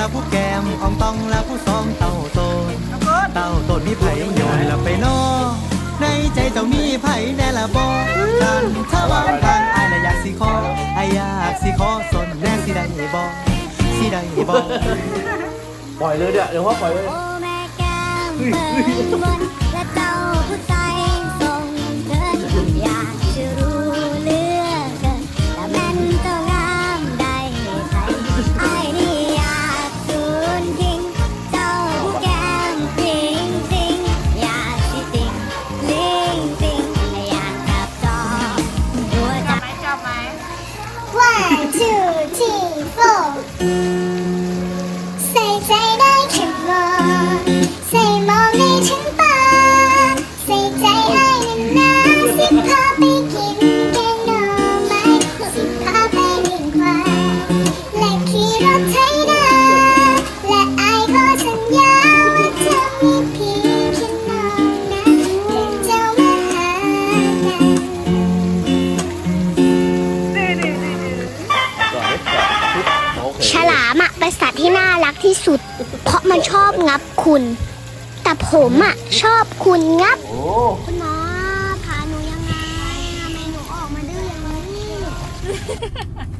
ละผู้แก้มอองตองละผู้สองเต้าโตนเต้าโตนมีไผโยนละไปนอในใจเจ้ามีไผแน่ละบ่กันถ้าวางทางอายละอยากสิขออายอยากสิขอสนแน่สิได้บ่สิได้บ่ปล่อยเลยเดี๋ยวเดี๋ยวพ่อปล่อยเลย โอ้แม่แก้มเปิดมน รักที่สุด เพราะมันชอบงับคุณ แต่ผมอะชอบคุณงับ คุณหมอพาหนูยังไงทำไมหนูออกมาดื้ออย่างนี้